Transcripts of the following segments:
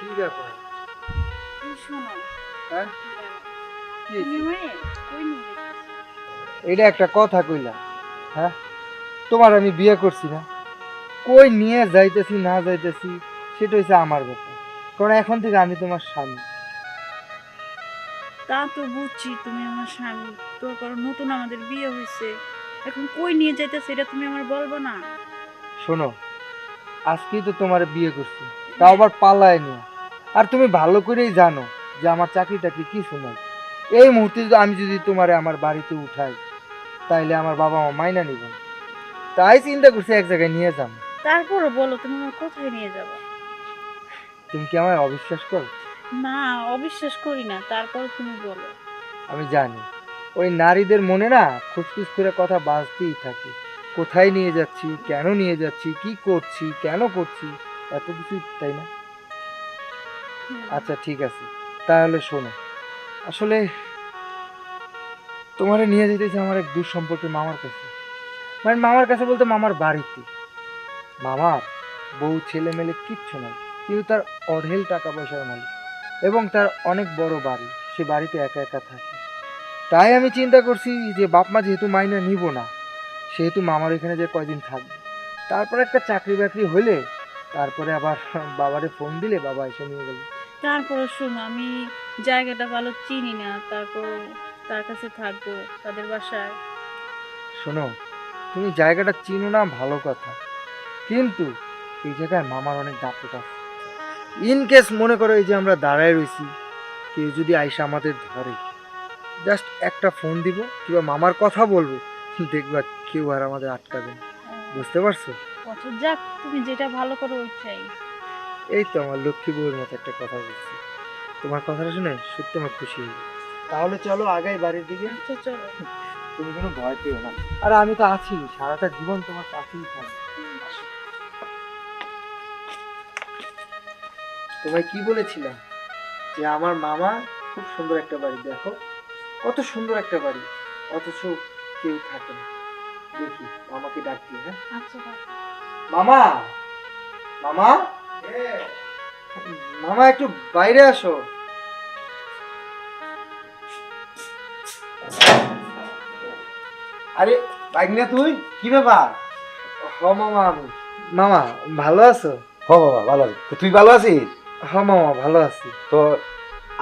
কি ব্যাপার? এই শোনো। হ্যাঁ? কি তুমি আমারে কই নিয়ে যাইতেছো? এটা একটা কথা কইলা হ্যাঁ? তোমার আমি বিয়ে করছি না। কই নিয়ে যাইতেছি না যাইতেছি সেটা হচ্ছে আমার ব্যাপার। কারণ এখন থেকে আমি তোমার স্বামী। তা তো বুঝছি তুমি আমার স্বামী। তোর কারণ নতুন আমাদের বিয়ে হয়েছে এখন কই নিয়ে যাইতেছে এটা তুমি আমার বলব না। শোনো আজকেই তো তোমার বিয়ে করছি। তাও আবার পালায় নিয়ে। আর তুমি ভালো করেই জানো যে আমার চাকরি টাকরি কি শোনাই এই মুহূর্তে যদি আমি যদি তোমারে আমার বাড়িতে উঠাই তাইলে আমার বাবা মা মাইনা নিব। তাই চিন্তা করছি এক জায়গায় নিয়ে যাম। তারপরও বলো তুমি আমার কোথায় নিয়ে যাবে? তুমি কি আমায় অবিশ্বাস করো? না অবিশ্বাস করি না। তারপর তুমি বলো। আমি জানি। ওই নারীদের মনে না খুচখুচ করে কথা বাজতেই থাকে। কোথায় নিয়ে যাচ্ছি কেন নিয়ে যাচ্ছি কি করছি কেন করছি? এত কিছু তাই না। আচ্ছা ঠিক আছে। তাহলে শোনো। আসলে তোমারে নিয়ে যেতেছি আমার এক দূর সম্পর্কে মামার কাছে। মানে মামার কাছে বলতে মামার বাড়িতে। মামার বউ, ছেলে মেলে কিচ্ছু নাই। কিন্তু তার অঢেল টাকা পয়সার মালিক এবং তার অনেক বড় বাড়ি। সে বাড়িতে একা একা থাকে। তাই আমি চিন্তা করছি যে বাপ মা যেহেতু মাইনে নিব না, সেহেতু মামার এখানে যে কয়দিন থাকবে। তারপর একটা চাকরি বাকরি হলে তারপরে আবার বাবারে ফোন দিলে বাবা এসে নিয়ে গেল। তারপরে শোনো আমি জায়গাটা ভালো চিনি না তারপর তার কাছে থাকব তাদের বাসায়। শোনো তুমি জায়গাটা চিনো না ভালো কথা। কিন্তু এই জায়গায় মামার অনেক দাপট আছে। ইন কেস মনে করো এই যে আমরা দাঁড়ায় রয়েছি কেউ যদি আইসা আমাদের ধরে জাস্ট একটা ফোন দিব কিংবা মামার কথা বলব দেখবা কেউ আর আমাদের আটকাবে না। বুঝতে পারছ? আচ্ছা যাক তুমি যেটা ভালো করো ওইটাই। এই তো আমার লক্ষ্মী বউয়ের মতো একটা কথা বলছি। তোমার কথাটা শুনে সত্যি আমার খুশি হলো তাহলে চলো আগাই বাড়ির দিকে। আচ্ছা চলো। তুমি কোনো ভয় পেও না। আর আমি তো আছি সারাটা জীবন তোমার পাশেই থাকব। তোমায় কি বলেছিলাম? যে আমার মামা খুব সুন্দর একটা বাড়ি দেখো। কত সুন্দর একটা বাড়ি। অথচ কেউ থাকে না। দেখি মামাকে ডাকছি হ্যাঁ? আচ্ছা মামা! মামা! মামা একটু বাইরে আসো। আরে বাইক না তুই? কি ব্যাপার? হ মামা। মামা ভালো আছো? হ বাবা ভালো আছি। তুই ভালো আছিস? হ মামা ভালো আছি। তো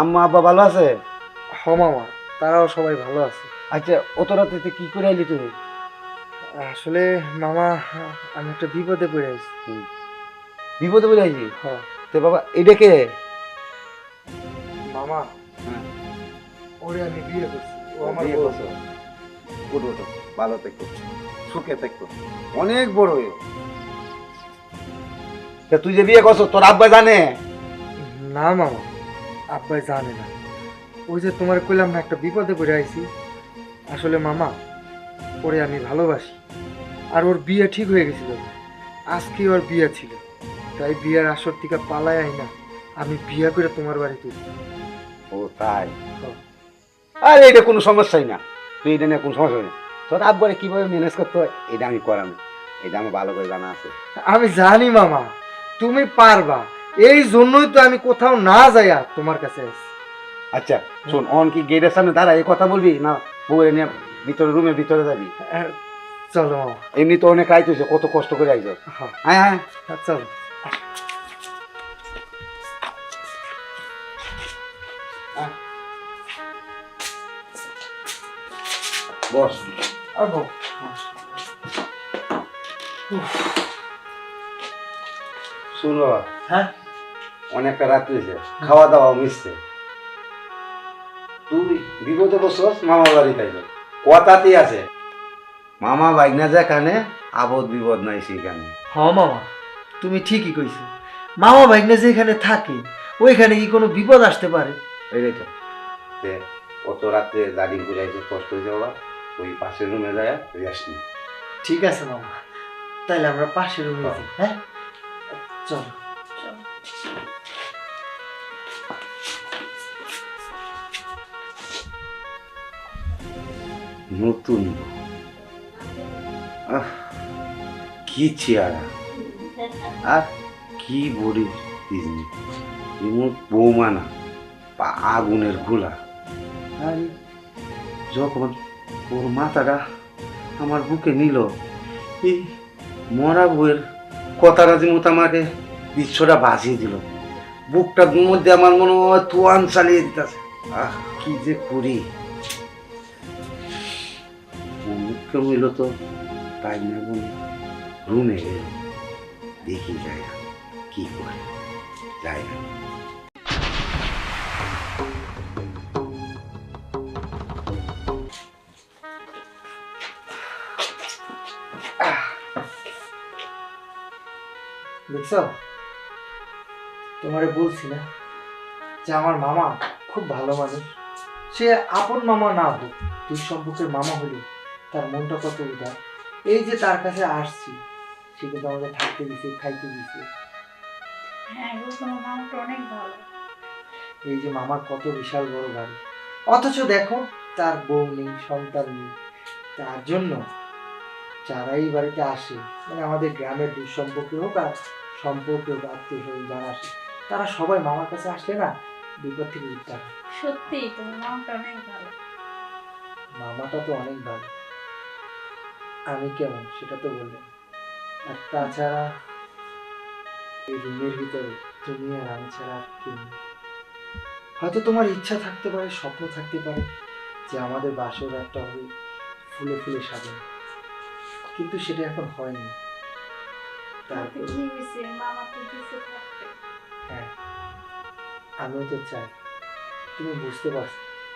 আম্মা আব্বা ভালো আছে? হ মামা তারাও সবাই ভালো আছে। আচ্ছা অত রাতে তুই কি করে আইলি তুই আসলে মামা আমি একটা বিপদে পড়ে আছি। বিপদে বলে আইছি হ তো বাবা এটা কে? মামা। হ্যাঁ। ওরে আমি বিয়ে করছি। ও আমার বিয়ে। করছ। উঠো উঠো ভালো থাকো। সুখে থাকো। অনেক বড় হয়ে তা তুই যে বিয়ে করছ তোর আব্বা জানে? না মামা। আব্বাই জানে না। ওই যে তোমার কইলাম না একটা বিপদে পড়ে আইছি। আসলে মামা ওরে আমি ভালোবাসি। আর ওর বিয়ে ঠিক হয়ে গেছিল। আজকে ওর বিয়ে ছিল। তাই বিয়ের আসর থেকে পালায় আই না। আমি বিয়ে করে তোমার বাড়িতে। ও তাই। আরে এটা কোনো সমস্যাই না। তুই এটা নিয়ে কোনো সমস্যা নেই তোর আব্বারে কীভাবে ম্যানেজ করতে হয় এটা আমি করাম। এটা আমার ভালো করে জানা আছে। আমি জানি মামা তুমি পারবা। এই জন্যই তো আমি কোথাও না যাইয়া তোমার কাছে আসছি আচ্ছা শোন অন কি গেটের সামনে দাঁড়া এই কথা বলবি না বউরে নিয়ে ভিতরে রুমের ভিতরে যাবি? চলো এমনি তো অনেক রাইত হয়েছে কত কষ্ট করে আইছ। হ্যাঁ হ্যাঁ, চলো। হ্যাঁ অনেকটা রাত খাওয়া দাওয়া মিশছে তুই বিপদে বসস মামা বাড়ি খাইছ কথাতেই আছে মামা বাইনা যেখানে আবদ বিপদ নাই সেখানে হ মামা তুমি ঠিকই কইছো। মামা ভাইগনা যেখানে থাকে ওইখানে কি কোনো বিপদ আসতে পারে? তো অত আইছো কষ্ট হয়েছে বাবা ওই পাশের রুমে যায় রেস্ট নি ঠিক আছে মামা তাইলে আমরা পাশে রুমে যাই হ্যাঁ। চলো চলো। নতুন আহ, কি চেহারা। আর কি বডি বিজনেস এমন বৌমা না বা আগুনের গোলা। আর যখন ওর মাথাটা আমার বুকে নিল, এই মরা বউয়ের কথাটা যে মতো আমাকে বিশ্বটা বাজিয়ে দিল। বুকটার মধ্যে আমার মনে হয় তুয়ান চালিয়ে দিতেছে। আহ, কি যে করি। মুখে হইল তো তাই না রুমে গেল দেখি যায় কি করে? যায় না। তোমারে বলছি না যে আমার মামা খুব ভালো মানুষ। সে আপন মামা না হোক দুই সম্পর্কের মামা হলেও তার মনটা কত উদার। এই যে তার কাছে আসছি সে কিন্তু আমাকে থাকতে দিছে খাইতে দিছে। হ্যাঁ গো তোমার মামাটা অনেক ভালো। এই যে মামার কত বিশাল বড় বাড়ি। অথচ দেখো তার বউ নেই সন্তান নেই। তার জন্য যারা এই বাড়িতে আসে মানে আমাদের গ্রামের দুঃসম্পর্কে হোক আর সম্পর্কে হোক আত্মীয় স্বজন যারা আসে তারা সবাই মামার কাছে আসলে না বিপদ থেকে উদ্ধার সত্যি তোমার মামাটা অনেক ভালো। মামাটা তো অনেক ভালো। আমি কেমন সেটা তো বললেন আর তাছাড়া এই রুমের ভিতরে তুমি আর আমি ছাড়া আর কেউ। হয়তো তোমার ইচ্ছা থাকতে পারে স্বপ্ন থাকতে পারে যে আমাদের বাসর একটা হবে ফুলে ফুলে সাজানো। কিন্তু সেটা এখন হয়নি। তারপর হ্যাঁ আমিও তো চাই। তুমি বুঝতে পারছ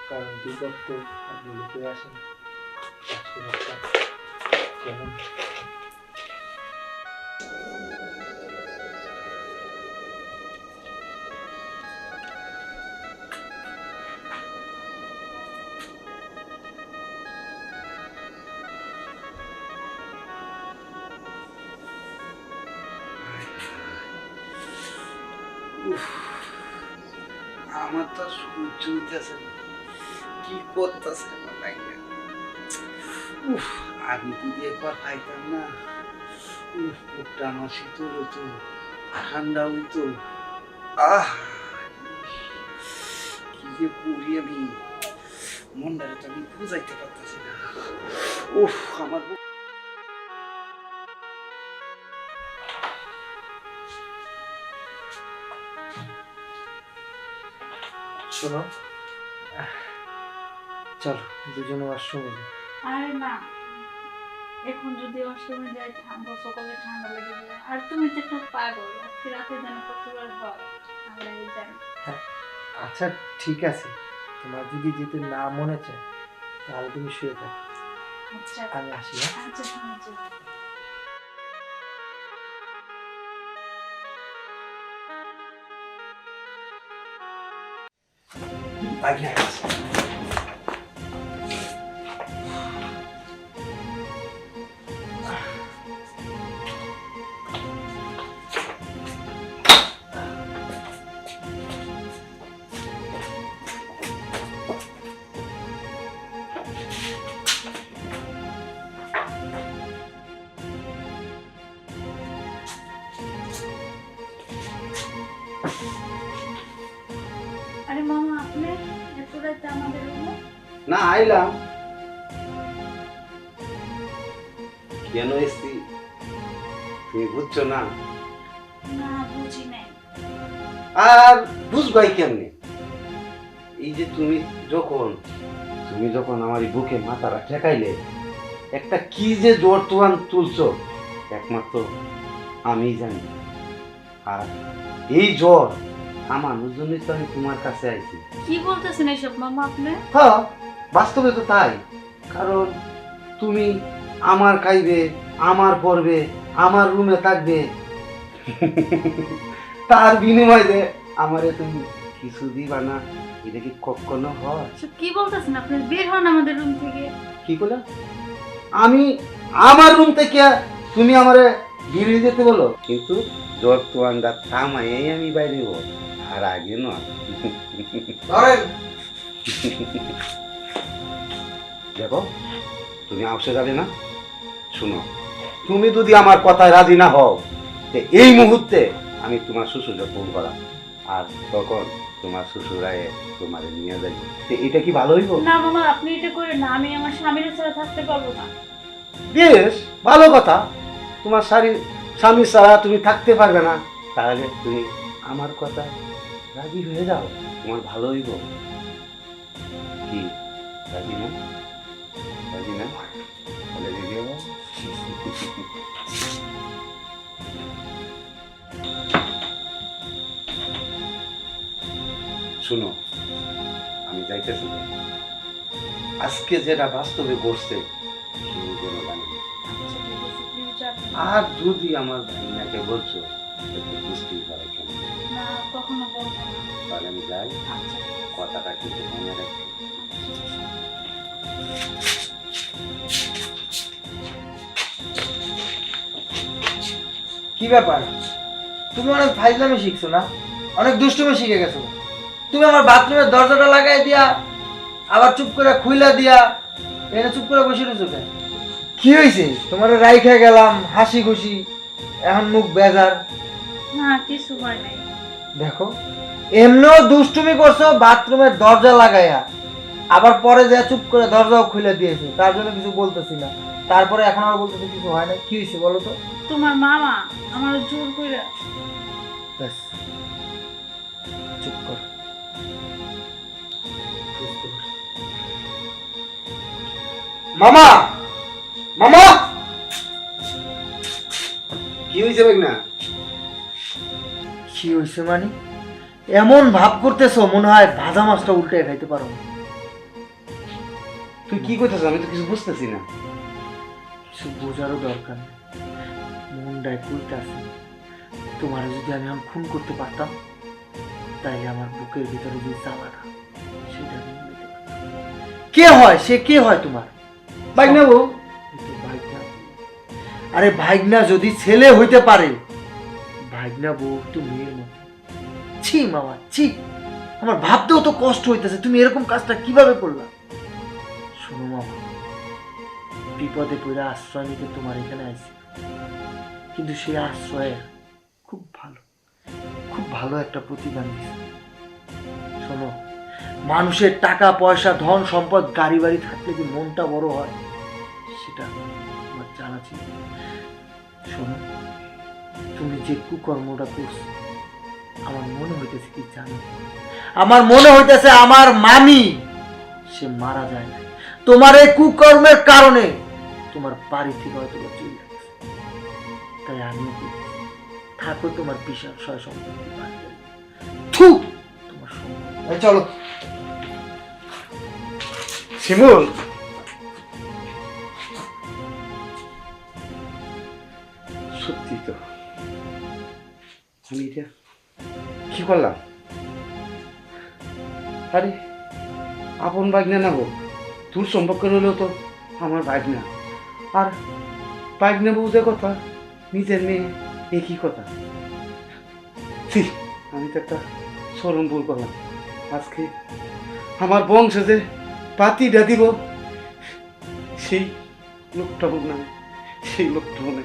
কারণ বিপদ তো আর বলে আসে না কেমন? আমার তো কি করতেছে আমি যদি একবার খাইতাম না। ঠান্ডা হইতো। আহ! কি যে আমি? মনটারে তো আমি বুঝাইতে পারতেছি না। উফ, আমার শোনো। চলো দুজনে ওয়াশরুমে যাই। আরে না এখন যদি যাই ঠান্ডা সকালে ঠান্ডা লেগে যায়। আর তুমি তো একটা পাগল আজকে রাতে যেন কতবার হয় জানি আচ্ছা ঠিক আছে। তোমার যদি যেতে না মনে চায় তাহলে তুমি শুয়ে থাকো। আচ্ছা। আমি আসি হ্যাঁ? আচ্ছা শুনেছি আগে আইলাম কেন এসছি? তুমি বুঝছ না? না বুঝি নাই। আর বুঝবাই কেমনে? এই যে তুমি যখন তুমি যখন আমার বুকে মাথাটা ঠেকাইলে একটা কি যে জ্বর তোয়ান তুলছো একমাত্র আমি জানি। আর এই জ্বর থামানোর জন্যই তো আমি তোমার কাছে আইছি। কি বলতেছেন এইসব মামা আপনি? হ্যাঁ বাস্তবে তো তাই। কারণ তুমি আমার খাইবে আমার পড়বে আমার রুমে থাকবে। তার বিনিময়ে আমারে তুমি কিছু দিবা না এটা কি কখনো হয়? কি বলতেছেন আপনি? বের হন আমাদের রুম থেকে। কি করলে আমি আমার রুম থেকে তুমি আমারে বেরিয়ে যেতে বলো। কিন্তু জ্বর তো আন্ডা থামাই আমি বাইরে হব আর আগে নয়। ধরেন। দেখো তুমি আসে যাবে না? শুনো তুমি যদি আমার কথায় রাজি না হও তে এই মুহূর্তে আমি তোমার শ্বশুরকে ফোন করা আর তখন তোমার শ্বশুরায় তোমার নিয়ে তো এটা কি ভালো হইব? না মামা আপনি এটা করেন না। আমি আমার স্বামীর ছাড়া থাকতে পারব না। বেশ ভালো কথা। তোমার স্বামী স্বামী ছাড়া তুমি থাকতে পারবে না। তাহলে তুমি আমার কথা রাজি হয়ে যাও। তোমার ভালো হইব। কি? রাজি না? শুনো আমি যাইতে যাইতেছি। আজকে যেটা বাস্তবে ঘটছে জানে না। আচ্ছা আর যদি আমার ভাইনাকে বলছো বুঝতেই পারে কেন। কখনো বলব তাহলে আমি যাই। আচ্ছা কথাটা কিন্তু মনে রাখি। কি ব্যাপার? তুমি অনেক ফাইজলামি শিখছো না? অনেক দুষ্টুমি শিখে গেছো। তুমি আমার বাথরুমের দরজাটা লাগাই দিয়া আবার চুপ করে খুইলা দিয়া এনে চুপ করে বসে রয়েছো কেন? কি হয়েছে তোমার রাইখা গেলাম হাসি খুশি এখন মুখ বেজার। না কিছু হয় নাই। দেখো এমনিও দুষ্টুমি করছ বাথরুমের দরজা লাগাইয়া। আবার পরে যা চুপ করে দরজাও খুলে দিয়েছে তার জন্য কিছু বলতেছি না। তারপরে এখন আর বলতেছে কিছু হয় না কি হয়েছে বলো তো? তোমার মামা আমার জোর করে ব্যাস। চুপ কর। মামা! মামা! কি হয়েছে না কি হয়েছে মানে? এমন ভাব করতেছো মনে হয় ভাজা মাছটা উল্টে খাইতে পারো। তুই কি করতেছ? আমি তো কিছু বুঝতেছি না। কিছু বোঝারও দরকার নেই। মনটায় কইতাছে তোমার যদি আমি এখন খুন করতে পারতাম তাইলে আমার বুকের ভিতরে যে জ্বালাটা সেটা নিতে। কে হয়? সে কে হয় তোমার? ভাগনা বউ। আরে ভাইগনা যদি ছেলে হইতে পারে ভাইগনা বউ তো মেয়ের মতো। ছি মামা ছি। আমার ভাবতেও তো কষ্ট হইতেছে তুমি এরকম কাজটা কীভাবে করলা? শোনো মামা বিপদে পড়ে আশ্রয় নিতে তোমার এখানে আইছি। কিন্তু সেই আশ্রয়ের খুব ভালো। ভালো একটা প্রতিদান শোনো, মানুষের টাকা, পয়সা, ধন, সম্পদ, গাড়ি বাড়ি থাকলে যে মনটা বড় হয়, সেটা আমার জানা ছিল। শোনো, তুমি যে কুকর্মটা করছ, আমার মনে হইতেছে কি জানো? আমার মনে হইতেছে আমার মামি, সে মারা যায় না তোমার এই কুকর্মের কারণে তোমার বাড়ি থেকে হয়তো চলে গেছে। তাই আমিও থাকো তোমার বিশাল সয় সম্পত্তি। তোমার সম্পত্তি। চলো। শিমুল! সত্যি তো। আমি এটা কি করলাম? আরে আপন বাগনা না তোর সম্পর্ক হলেও তো আমার বাগনা আর বাগনা বউদের কথা নিজের মেয়ে। একই কথা? ছি, আমি তো একটা সরম ভুল করলাম। আজকে আমার বংশে যে পাতিটা দিব সেই লোকটা মনে সেই লোকটা মনে